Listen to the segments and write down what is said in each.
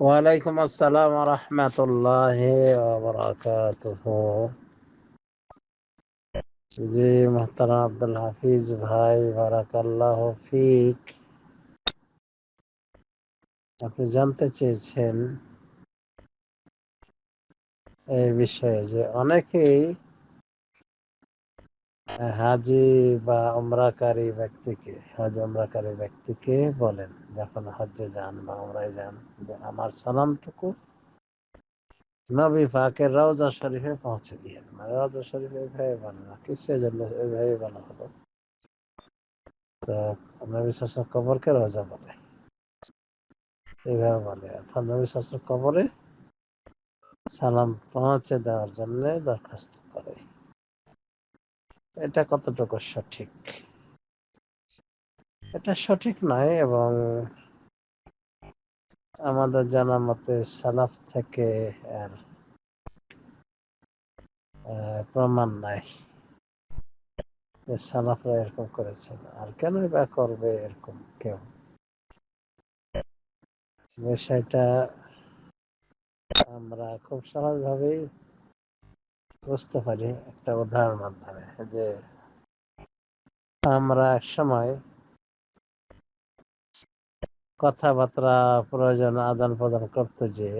ওয়ালাইকুম আসসালাম রহমতুল্লাহ জি মোহতারাম আব্দুল হাফিজ ভাই, বারাকাল্লাহ ফিক। আপনি জানতে চেয়েছেন এই বিষয়ে যে অনেকেই হাজি বা উমরাকারী ব্যক্তিকে, হজ উমরাকারী ব্যক্তিকে বলেন, যখন হজ্জে যান বা উমরায় যান, যে আমার সালামটুকু নবী পাকের রওজা শরীফে পৌঁছে দিয়ে মানে রওজা শরীফে এইভাবে বলে না, কিসের জন্য এইভাবে বলা হলো? তো নবী শাসন কবরকে রওজা বলে। এইভাবে বলে, অর্থাৎ নবী শাসন কবরে সালাম পৌঁছে দেওয়ার জন্য দরখাস্ত করে। এটা কতটুকু সঠিক? এটা সঠিক নয় এবং আমাদের জানা মতে সালাফ থেকে আর প্রমাণ নাই সালাফরা এরকম করেছেন। আর কেনই বা করবে এরকম কেউ? বিষয়টা আমরা খুব সহজভাবেই বুঝতে পারি একটা উদাহরণ মাধ্যমে যে আমরা এক সময় কথাবার্তা প্রয়োজন আদান প্রদান করতে যে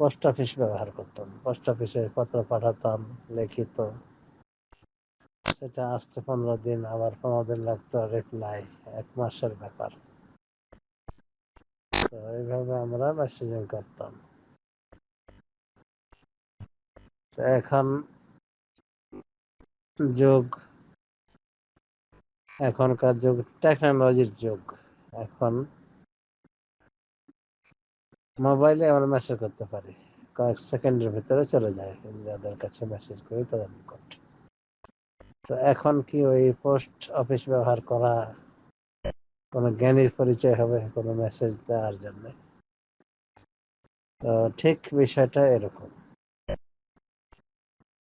পোস্ট অফিস ব্যবহার করতাম। পোস্ট অফিসে পত্র পাঠাতাম, লিখিত। সেটা আসতে পনেরো দিন, আবার পনেরো দিন লাগতো রিপ্লাই এক মাসের ব্যাপার। তো এইভাবে আমরা মেসেজিং করতাম। এখন যুগ, এখনকার যুগ টেকনোলজির যুগ। এখন মোবাইলে আমরা মেসেজ করতে পারি। কয়েক সেকেন্ডের ভিতরে চলে যায়। যাদের কাছে মেসেজ করি তাদের নিকট। তো এখন কি ওই পোস্ট অফিস ব্যবহার করা কোনো জ্ঞানীর পরিচয় হবে কোনো মেসেজ দেওয়ার জন্য? তো ঠিক বিষয়টা এরকম।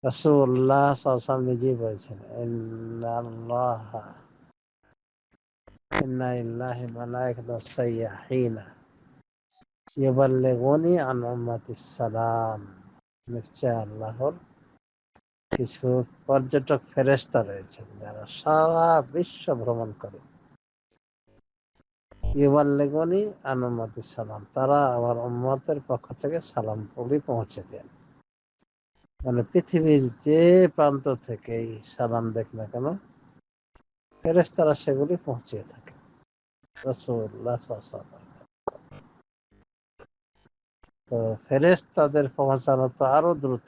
রসুল্লাহ সাল্লাম নিজেই বলেছেন কিছু পর্যটক ফেরেস্তা রয়েছেন যারা সারা বিশ্ব ভ্রমণ করে। ইউবাল্লিগুনি আন উম্মাতিস সালাম তারা আমার উম্মতের পক্ষ থেকে সালাম পৌঁছে দেন। মানে পৃথিবীর যে প্রান্ত থেকেই সালাম দেখ না কেন ফেরেস্তারা সেগুলি পৌঁছে থাকে। তো ফেরেস তাদের পৌঁছানো তো আরও দ্রুত।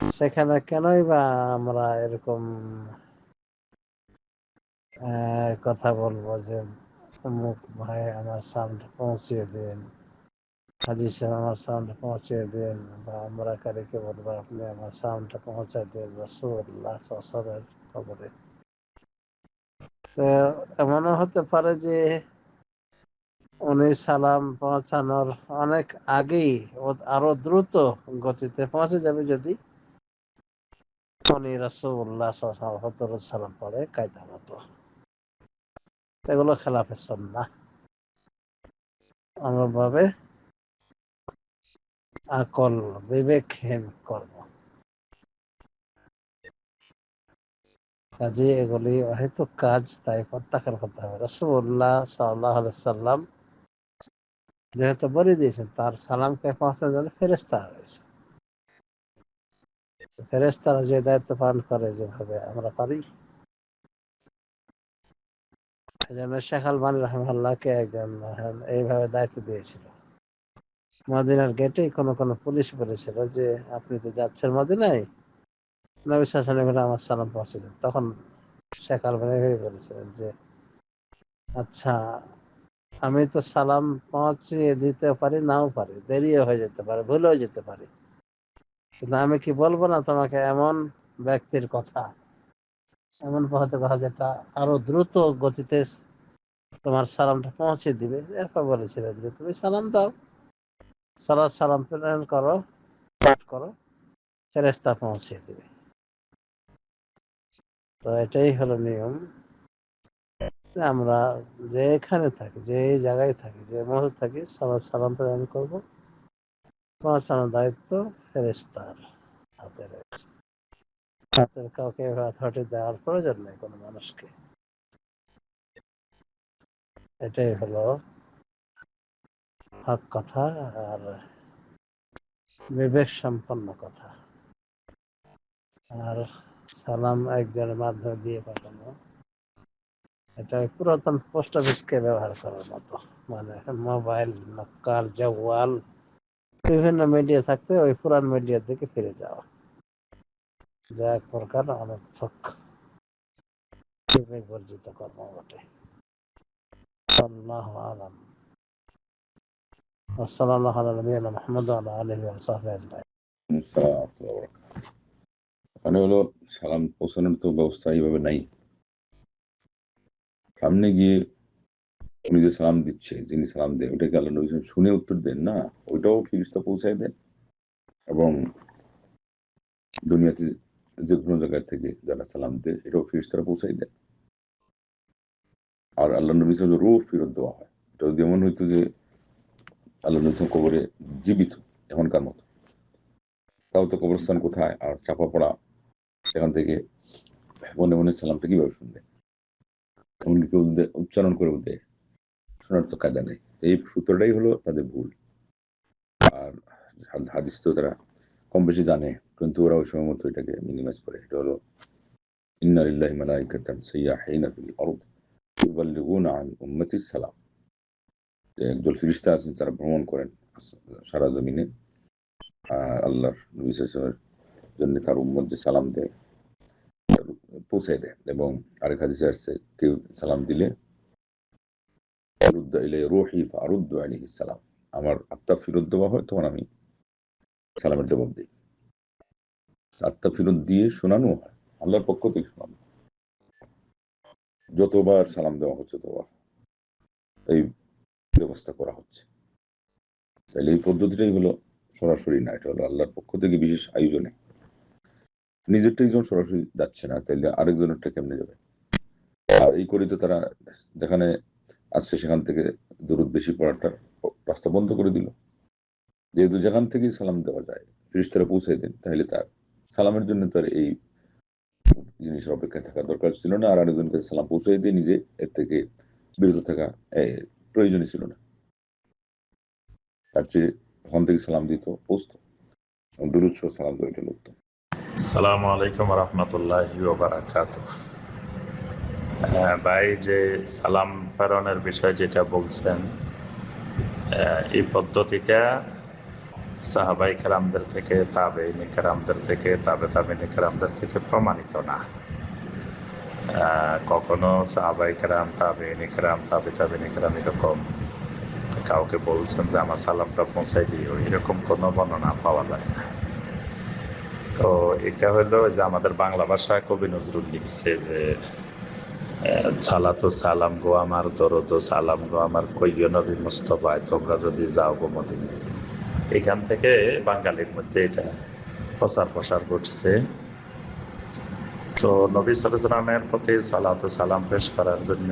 সেখানে কেনই বা আমরা এরকম কথা বলব যে, অমুক ভাই আমার সামনে পৌঁছিয়ে দিন। আমার পৌঁছে বা আমরা কারিকে আপনি আমার পৌঁছে খবরে। এমনও হতে পারে যে উনি সালাম পৌঁছানোর অনেক আগেই আরও দ্রুত গতিতে পৌঁছে যাবে যদি উনি রসুল্লাহ সালাম পড়ে কায়দা মতো। এগুলো খেলাফে সন্না ভাবে আকল বিবেকহীন কর্ম কাজে এগুলি হয়তো কাজ, তাই প্রত্যাখ্যান করতে হবে। রসুল্লাহ সাল্লাহ সাল্লাম যেহেতু বলে দিয়েছেন, তার সালামকে পৌঁছার জন্য ফেরেস্তা রয়েছে। ফেরেস্তারা যে দায়িত্ব পালন করে, যেভাবে আমরা পারি। জন্য শেখ আলবান রহমাল্লাহকে একজন এইভাবে দায়িত্ব দিয়েছিল। মদিনার গেটেই কোনো কোনো পুলিশ বলেছিল যে, আপনি তো যাচ্ছেন মদিনায়। নবী শাসনের ঘরে আমার সালাম পৌঁছে দেন তখন শেখ এইভাবে বলেছিলেন যে আচ্ছা আমি তো সালাম পৌঁছিয়ে দিতে পারি, নাও পারি। দেরিও হয়ে যেতে পারে, ভুলেও যেতে পারি। কিন্তু আমি কি বলব না তোমাকে এমন ব্যক্তির কথা? এমন হতে পারে যেটা আরও দ্রুত গতিতে তোমার সালামটা পৌঁছে দিবে। এরপর বলেছিলেন যে, তুমি সালাম দাও। সালাদ সালাম প্রেরণ করো, পাঠ করো ফেরেস্তা পৌঁছে দিবে। তো এটাই হলো নিয়ম। আমরা যেখানে থাকি, যে জায়গায় থাকি, যে মহল থাকি সবার সালাম প্রেরণ করব। পৌঁছানোর দায়িত্ব ফেরেস্তার হাতে রয়েছে। হাতের কাউকে অথরিটি দেওয়ার প্রয়োজন নেই কোনো মানুষকে। এটাই হলো হক কথা আর বিবেক সম্পন্ন কথা। আর সালাম একজনের মাধ্যমে দিয়ে পাঠানো। এটা পুরাতন পোস্ট অফিসকে ব্যবহার করার মতো। মানে মোবাইল নক্কাল জওয়াল, বিভিন্ন মিডিয়া থাকতে ওই পুরান মিডিয়ার দিকে ফিরে যাওয়া। যা এক প্রকার অনর্থক। বিবেক বর্জিত কর্ম বটে। আল্লাহ আলম। وصلى الله على نبينا محمد وعلى اله وصحبه اجمعين আসসালামু আলাইকুম ওয়া বারাকাতুহু। মানে হলো সালাম পৌঁছানোর তো ব্যবস্থা এইভাবে নাই সামনে গিয়ে উনি যে সালাম দিচ্ছে যিনি সালাম দেন ওটাকে আল্লাহ নবী সাল্লাম শুনে উত্তর দেন না ওইটাও ফিরিস্তা পৌঁছায় দেন এবং দুনিয়াতে যে কোনো জায়গা থেকে যারা সালাম দেয় এটাও ফিরিস্তারা পৌঁছাই দেন আর আল্লাহ নবী সাল্লাম রূহ ফেরত দেওয়া হয় এটা যদি এমন হইতো যে আল্লাহ সাল্লাম কবরে জীবিত এখনকার মতো। তাও তো কবরস্থান কোথায়? আর চাপা পড়া সেখান থেকে মনে মনে সালামটা কীভাবে শুনবে? এমনকি কেউ উচ্চারণ করে দেয় শোনার তো কায়দা নেই। এই সূত্রটাই হলো তাদের ভুল। আর হাদ- হাদিস তো তারা কম বেশি জানে, কিন্তু ওরা ওই সময় মতো এটাকে মিনিমাইজ করে। এটা হলো, ইন্না লিল্লাহি মালাইকাতান সাইয়াহিনা ফিল আরদ ইউবাল্লিগুনা আন সালাম। একজন ফিরিস্তা আছেন, তারা ভ্রমণ করেন সারা জমিনে। আল্লাহর নবী জন্য তার উম্মত যে সালাম দেয় পৌঁছায় দেয় এবং আরেক হাদিসে আসছে, কেউ সালাম দিলে সালাম, আমার আত্মা ফেরত দেওয়া হয়, তখন আমি সালামের জবাব দিই। আত্মা ফেরত দিয়ে শোনানো হয়, আল্লাহর পক্ষ থেকে শোনানো যতবার সালাম দেওয়া হচ্ছে ততবার। এই ব্যবস্থা করা হচ্ছে। তাহলে এই পদ্ধতিটাই হলো সরাসরি না, এটা হলো আল্লাহর পক্ষ থেকে বিশেষ আয়োজনে। নিজেরটাই যখন সরাসরি যাচ্ছে না, তাহলে আরেকজনেরটা কেমনে যাবে? আর এই করে তো তারা যেখানে আসছে সেখান থেকে দূরত বেশি পড়াটা রাস্তা বন্ধ করে দিল। যেহেতু যেখান থেকে সালাম দেওয়া যায় ফিরিস্তারা পৌঁছে দেন, তাহলে তার সালামের জন্য তার এই জিনিসের অপেক্ষায় থাকা দরকার ছিল না, আর আরেকজনকে সালাম পৌঁছে দিয়ে নিজে এর থেকে বিরত থাকা প্রয়োজনই ছিল না। তার চেয়ে ওখান থেকে সালাম দিত পৌঁছত দূরত সালাম দেওয়া এটা উত্তম সালামু আলাইকুম রহমতুল্লাহ ভাই, যে সালাম প্রেরণের বিষয় যেটা বলছেন এই পদ্ধতিটা সাহাবাই কারামদের থেকে তাবে নিকারামদের থেকে তাবে তাবে নিকারামদের থেকে প্রমাণিত না। কখনো সাহাবাই কারাম তাবে নিকারাম তাবে তাবে নিকারাম এরকম কাউকে বলছেন যে আমার সালামটা পৌঁছাই দিও। এরকম কোনো বর্ণনা পাওয়া যায় না। তো এটা হলো যে আমাদের বাংলা ভাষায় কবি নজরুল লিখছে যে আহ, সালাতো সালাম গো আমার দরদ সালাম গো আমার কইয় নবী মুস্তফায় তোমরা যদি যাও গো মদিনে এখান থেকে বাঙালির মধ্যে এটা প্রচার প্রসার ঘটছে। তো নবী সালামের প্রতি সালাতো সালাম পেশ করার জন্য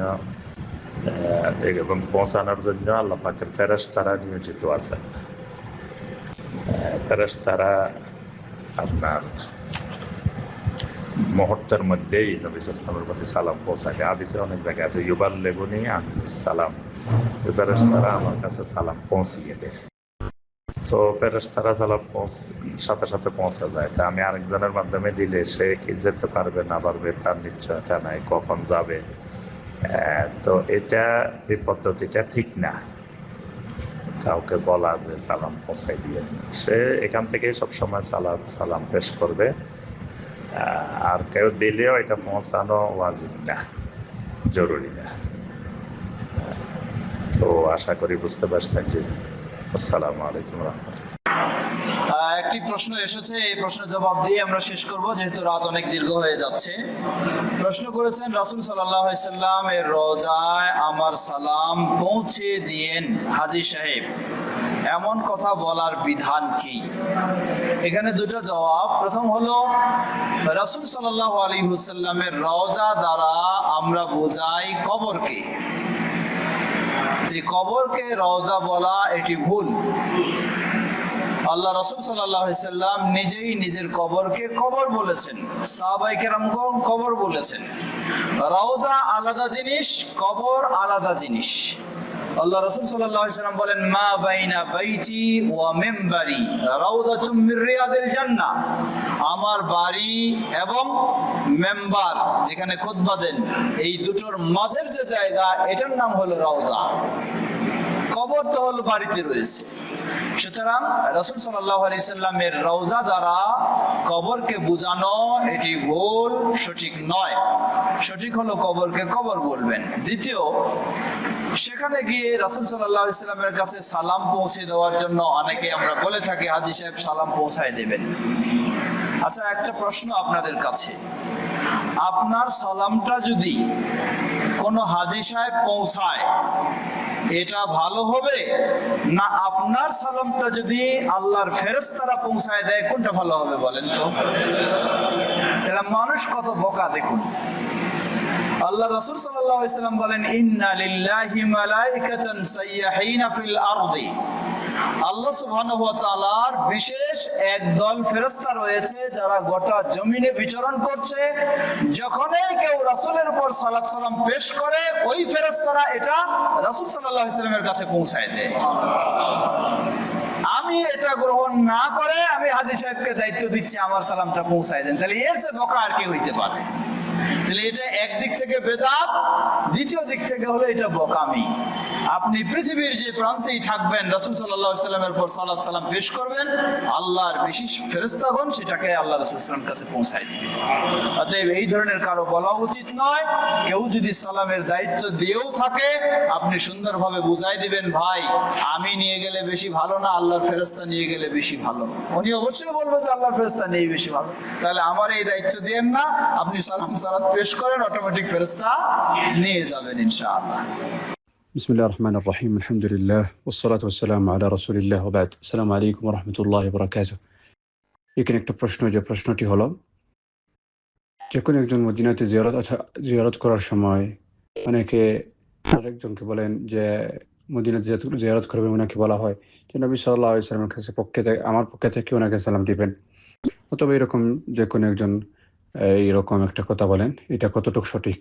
এবং পৌঁছানোর জন্য আল্লাহ পাকের ফেরেশ তারা নিয়োজিত আছেন। ফেরেশ তারা আপনার মুহূর্তের মধ্যেই নবী সালামের প্রতি সালাম পৌঁছায় আদিসে অনেক জায়গা আছে ইউবাল লেগুনি আমি সালাম। ফেরেস্তারা আমার কাছে সালাম পৌঁছিয়ে দেয়। তো ফেরেস্তারা সালাম পৌঁছ, সাথে সাথে পৌঁছে যায়। তা আমি আরেকজনের মাধ্যমে দিলে সে কি যেতে পারবে না পারবে তার নিশ্চয়তা নাই, কখন যাবে? তো এটা এই পদ্ধতিটা ঠিক না। কাউকে বলা যে সালাম পৌঁছাই দিয়ে সে এখান থেকে সবসময় সালাম সালাম পেশ করবে। আর কেউ দিলেও এটা পৌঁছানো ওয়াজিব না, জরুরি না। তো আশা করি বুঝতে পারছেন যে আসসালামু আলাইকুম রহমতুল্লাহ। একটি প্রশ্ন এসেছে, এই প্রশ্নের জবাব দিয়ে আমরা শেষ করব, যেহেতু রাত অনেক দীর্ঘ হয়ে যাচ্ছে। প্রশ্ন করেছেন, রাসুল সাল্লাম এর রোজায় আমার সালাম পৌঁছে দিয়েন হাজি সাহেব। এমন কথা বলার বিধান কি? এখানে দুটো জবাব। প্রথম হলো, রাসূল সাল্লাল্লাহু আলাইহি হুসাল্লামের রওজা দ্বারা আমরা বোঝাই কবরকে। যে কবরকে রওজা বলা এটি ভুল। আল্লাহ রসুল সাল্লাম নিজেই নিজের কবরকে কবর বলেছেন। কবর বলেছেন। রওজা আলাদা জিনিস, কবর আলাদা জিনিস। আল্লাহ রসুল সাল্লাম বলেন, মা বাইনা বাইচি ওয়া মেম্বারি রাউদাতুম মির রিয়াদিল জান্নাহ। আমার বাড়ি এবং মেম্বার যেখানে খুতবা দেন, এই দুটোর মাঝের যে জায়গা, এটার নাম হলো রওজা কবর তো হলো বাড়িতে রয়েছে। সুতরাং রসুল সাল্লাহ আলি সাল্লামের রওজা দ্বারা কবরকে বোঝানো, এটি ভুল, সঠিক নয়। সঠিক হলো কবরকে কবর বলবেন। দ্বিতীয় সেখানে গিয়ে রাসুল সাল্লাহ ইসলামের কাছে সালাম পৌঁছে দেওয়ার জন্য অনেকে আমরা বলে থাকি, হাজি সাহেব সালাম পৌঁছায় দেবেন। আচ্ছা একটা প্রশ্ন আপনাদের কাছে। আপনার সালামটা যদি কোনো হাজি সাহেব পৌঁছায়, এটা ভালো হবে? না, আপনার সালামটা যদি আল্লাহর ফেরস তারা পৌঁছায় দেয়, কোনটা ভালো হবে বলেন তো? তাহলে মানুষ কত বোকা দেখুন। আল্লাহ রাসূল সাল্লাল্লাহু আলাইহি সাল্লাম বলেন, ইন্না লিল্লাহি মালাইকাতান সাইয়াহিনা ফিল আরদি। আল্লাহ সুবহানাহু ওয়া তাআলার বিশেষ একদল ফেরেশতা রয়েছে যারা গোটা জমিনে বিচরণ করছে। যখনই কেউ রাসূলের উপর সালাত সালাম পেশ করে, ওই ফেরেশতারা এটা রাসূল সাল্লাল্লাহু আলাইহি সাল্লামের কাছে পৌঁছায় দেয়। আমি এটা গ্রহণ না করে আমি হাজি সাহেবকে দায়িত্ব দিচ্ছি, আমার সালামটা পৌঁছায় দেন। তাহলে এর সে বোকা আর কি হইতে পারে। তাহলে এটা একদিক থেকে বেদাত দ্বিতীয় দিক থেকে হলো এটা বোকামি। আপনি পৃথিবীর যে প্রান্তেই থাকবেন, রাসুল সাল্লামের পর সালাদ সালাম পেশ করবেন, আল্লাহর বিশেষ ফেরস্তাগণ সেটাকে আল্লাহ রসুল সাল্লাম কাছে পৌঁছায় দিবে। অতএব এই ধরনের কারও বলা উচিত নয়, কেউ যদি সালামের দায়িত্ব দিয়েও থাকে, আপনি সুন্দরভাবে বুঝাই দিবেন, ভাই, আমি নিয়ে গেলে বেশি ভালো না, আল্লাহর ফেরস্তা নিয়ে গেলে বেশি ভালো উনি অবশ্যই বলবে যে আল্লাহর ফেরস্তা নেই বেশি ভালো। তাহলে আমার এই দায়িত্ব দিয়েন না, আপনি সালাম সালাদ পেশ করেন, অটোমেটিক ফেরস্তা নিয়ে যাবেন ইনশাআল্লাহ। বিসমুল্লাহ রহমান রহিম আলহামদুলিল্লাহ ওসলাত ওসালাম আলা রসুলিল্লাহ ওবাদ সালাম আলাইকুম রহমতুল্লাহ বরাকাত এখানে একটা প্রশ্ন, যে প্রশ্নটি হলো যে কোনো একজন মদিনাতে জিয়ারত জিয়ারত করার সময় অনেকে আরেকজনকে বলেন যে মদিনা জিয়ারত জিয়ারত করবেন ওনাকে বলা হয়, যে নবী সাল্লাহ সাল্লামের কাছে পক্ষে থেকে, আমার পক্ষে থেকে ওনাকে সালাম দিবেন। অথবা এরকম যে কোনো একজন এইরকম একটা কথা বলেন, এটা কতটুকু সঠিক?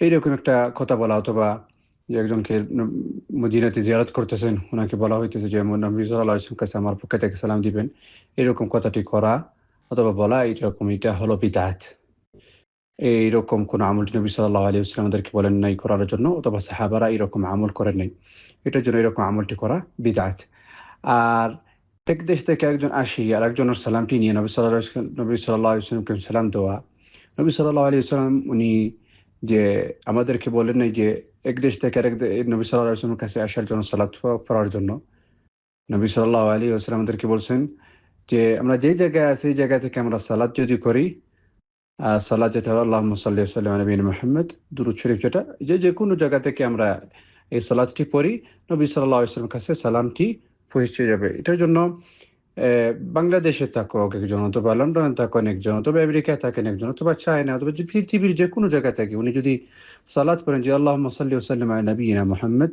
এইরকম একটা কথা বলা অথবা যে একজনকে মদিনাতে জিয়ারত করতেছেন ওনাকে বলা হইতেছে যে নবী সাল্লাহ কাছে আমার পক্ষে থেকে সালাম দিবেন। এরকম কথাটি করা অথবা বলা এইরকম, এটা হলো বিদাত। এইরকম কোন আমল নবী সাল্লাহ আলী ইসলাম আমাদেরকে বলেন নাই করার জন্য অথবা সাহাবারা এরকম আমল করেন নাই। এটার জন্য এরকম আমলটি করা বিদাত। আর এক দেশ থেকে একজন আসি আর একজনের সালামটি নিয়ে নবী সাল্লাহ নবী সাল্লাহ ইসলামকে সালাম দেওয়া। নবী সাল্লাহ আলী ইসলাম উনি যে আমাদেরকে বলেন নাই যে এক দেশ থেকে আরেক নবী সাল্লাহ কাছে আসার জন্য সালাত পড়ার জন্য। নবী সাল্লাহ আলী আসলাম আমাদেরকে বলছেন যে, আমরা যেই জায়গায় আছি সেই জায়গা থেকে আমরা সালাদ যদি করি সালাদ যেটা আল্লাহ সাল্লি সাল্লাম নবীন মোহাম্মদ, দুরুদ শরীফ যেটা, যে যে কোনো জায়গা থেকে আমরা এই সালাদটি পড়ি, নবী সাল্লাহ ইসলামের কাছে সালামটি পৌঁছে যাবে। এটার জন্য বাংলাদেশে থাকুক একজন অথবা লন্ডনে থাকেন একজন অথবা আমেরিকায় থাকেন একজন অথবা চায়না, অথবা পৃথিবীর যে কোনো জায়গায় থাকে, উনি যদি সালাদ পড়েন যে আল্লাহ সাল্লি সাল্লাম নবীনা মোহাম্মদ,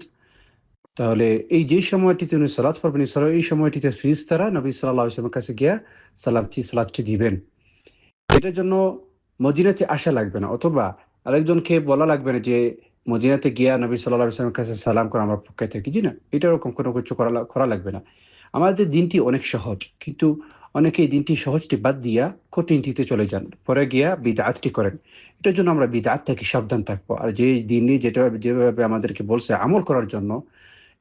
তাহলে এই যে সময়টিতে উনি সালাদ পড়বেন এই সময়টিতে ফিরিস্তারা নবী সাল্লাহ ইসলামের কাছে গিয়া সালামটি, সালাদটি দিবেন। এটার জন্য মদিনাতে আসা লাগবে না, অথবা আরেকজনকে বলা লাগবে না যে মদিনাতে গিয়া নবী সাল্লাহ ইসলামের কাছে সালাম করা আমার পক্ষে থেকে। জি না, এটা ওরকম কোনো কিছু করা করা লাগবে না। আমাদের দিনটি অনেক সহজ, কিন্তু অনেকে দিনটি সহজটি বাদ দিয়া কঠিনটিতে চলে যান। পরে গিয়া বিদাতটি করেন। এটার জন্য আমরা বিদাত থেকে, সাবধান থাকব। আর যে দিনে যেটা, যেভাবে আমাদেরকে বলছে আমল করার জন্য,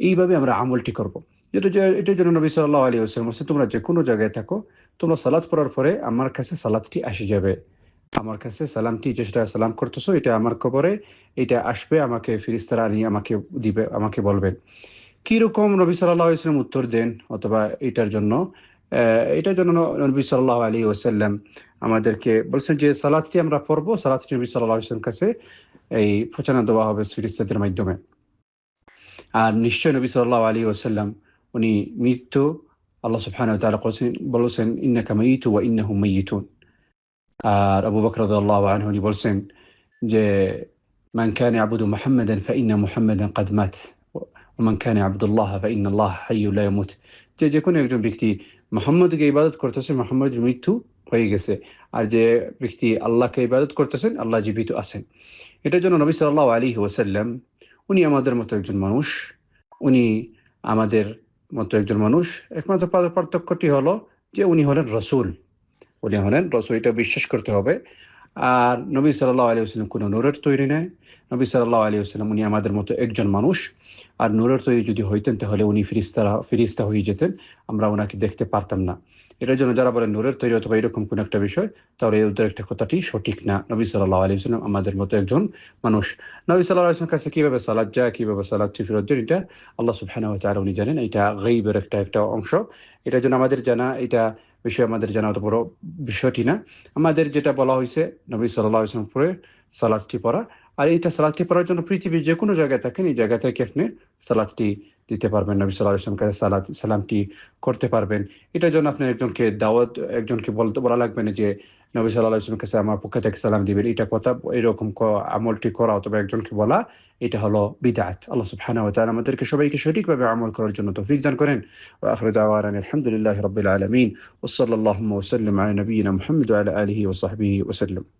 এইভাবে আমরা আমলটি করব। যেটা এটার জন্য নবী সাল্লাহ আলী আসলাম বলছে, তোমরা যে কোনো জায়গায় থাকো, তোমরা সালাদ পড়ার পরে আমার কাছে সালাদটি আসে যাবে। আমার কাছে সালামটি যেটা সালাম করতেছো, এটা আমার কবরে, এটা আসবে, আমাকে ফিরিস্তারা নিয়ে আমাকে দিবে, আমাকে বলবেন কীরকম নবী সাল্লাহ ইসলাম উত্তর দেন অথবা এটার জন্য? এটার জন্য নবী সাল্লাহ আলী ওসাল্লাম আমাদেরকে বলছেন যে সালাদটি আমরা পড়ব সালাদটি নবী সাল্লাহ ইসলাম কাছে এই ফোচানা দেওয়া হবে ফিরিস্তাদের মাধ্যমে। আর নিশ্চয় নবী সাল্লাহ আলী ওসাল্লাম উনি মৃত্যু আল্লাহ সুবহানাহু ওয়া বলেছেন ইন্নাকা মাইয়িতু ওয়া ইন্নাহুম মাইয়িতুন আর আবু বকর রাদিয়াল্লাহু আনহু উনি বলছেন যে, মান কানা ইয়াবুদু মুহাম্মাদান, ফাইন্না মুহাম্মাদান কাদ মাত। ওয়া মান কানা ইয়াবুদুল্লাহ ফাইন্না আল্লাহ হাইয়্যুন লা ইয়ামুত। যে যে কোনো একজন ব্যক্তি মুহাম্মদকে ইবাদত করতেছে মুহাম্মদের মৃত্যু হয়ে গেছে। আর যে ব্যক্তি আল্লাহকে ইবাদত করতেছেন, আল্লাহ জীবিত আছেন। এটার জন্য নবী সাল্লাল্লাহু আলাইহি ওয়াসাল্লাম, উনি আমাদের মতো একজন মানুষ। উনি আমাদের মতো একজন মানুষ। একমাত্র পার্থক্যটি হলো যে উনি হলেন রসুল। উনি হলেন রসুল। এটা বিশ্বাস করতে হবে। আর নবী সাল্লাহ আলী আসলাম কোনো নূরের তৈরি নেয় নবী সাল্লাহ আলী আসলাম উনি আমাদের মতো একজন মানুষ। আর নূরের তৈরি যদি হইতেন, তাহলে উনি ফিরিস্তারা, ফিরিস্তা হয়ে যেতেন। আমরা ওনাকে দেখতে পারতাম না। এটার জন্য যারা বলেন নূরের তৈরি অথবা এরকম কোনো একটা বিষয়, তাহলে এই ওদের একটা কথাটি সঠিক না। নবী সাল্লাহ আলী আসলাম আমাদের মতো একজন মানুষ। নবী সাল্লাহ আসলামের কাছে কীভাবে সালাদ যায়, কীভাবে সালাদ ফিরত দেন এটা আল্লাহ ওয়া তাআলা উনি জানেন। এটা গাইবের একটা একটা অংশ। এটার জন্য আমাদের জানা, এটা বিষয় আমাদের জানা অত বড় বিষয়টি না। আমাদের যেটা বলা হয়েছে, নবী সাল্লাহ ইসলাম পরে সালাদটি পড়া। আর এইটা সালাদটি পড়ার জন্য পৃথিবীর যে কোনো জায়গায় থাকেন, এই জায়গা থেকে আপনি সালাদটি দিতে পারবেন। নবী সাল্লাহ ইসলাম কাছে সালাদ সালামটি করতে পারবেন। এটার জন্য আপনি একজনকে দাওয়াত, একজনকে বলতে বলা লাগবে না যে নবী সাল্লাহ ইসলামের কাছে আমার পক্ষ থেকে সালাম দিবেন। এটা কথা এরকম আমলটি করা অথবা একজনকে বলা, এটা হলো বিদাত। আল্লাহ সুবহানাহু ওয়া তাআলা আমাদেরকে সবাইকে সঠিকভাবে আমল করার জন্য তৌফিক দান করেন। ওয়া আখিরু দাওয়ানা আলহামদুলিল্লাহি রাব্বিল আলামিন। ওয়া সাল্লাল্লাহু ওয়া সাল্লাম আলা নবিয়িনা আলিহি ওয়া সাহবিহি ওয়া